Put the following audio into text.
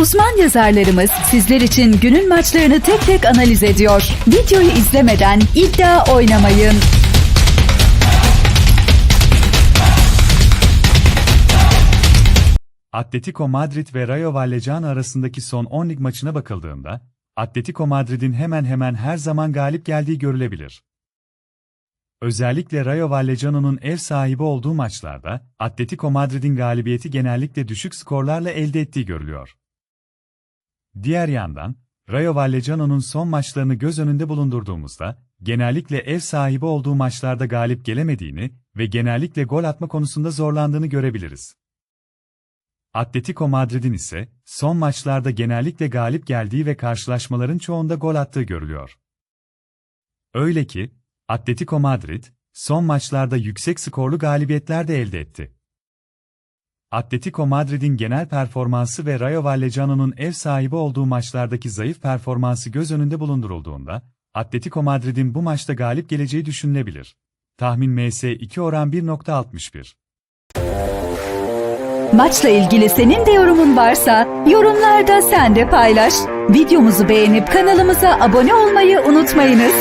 Uzman yazarlarımız sizler için günün maçlarını tek tek analiz ediyor. Videoyu izlemeden iddia oynamayın. Atletico Madrid ve Rayo Vallecano arasındaki son 10 lig maçına bakıldığında, Atletico Madrid'in hemen hemen her zaman galip geldiği görülebilir. Özellikle Rayo Vallecano'nun ev sahibi olduğu maçlarda, Atletico Madrid'in galibiyeti genellikle düşük skorlarla elde ettiği görülüyor. Diğer yandan, Rayo Vallecano'nun son maçlarını göz önünde bulundurduğumuzda, genellikle ev sahibi olduğu maçlarda galip gelemediğini ve genellikle gol atma konusunda zorlandığını görebiliriz. Atletico Madrid'in ise son maçlarda genellikle galip geldiği ve karşılaşmaların çoğunda gol attığı görülüyor. Öyle ki, Atletico Madrid, son maçlarda yüksek skorlu galibiyetler de elde etti. Atletico Madrid'in genel performansı ve Rayo Vallecano'nun ev sahibi olduğu maçlardaki zayıf performansı göz önünde bulundurulduğunda, Atletico Madrid'in bu maçta galip geleceği düşünülebilir. Tahmin MS2 oran 1.61. Maçla ilgili senin de yorumun varsa yorumlarda sen de paylaş. Videomuzu beğenip kanalımıza abone olmayı unutmayınız.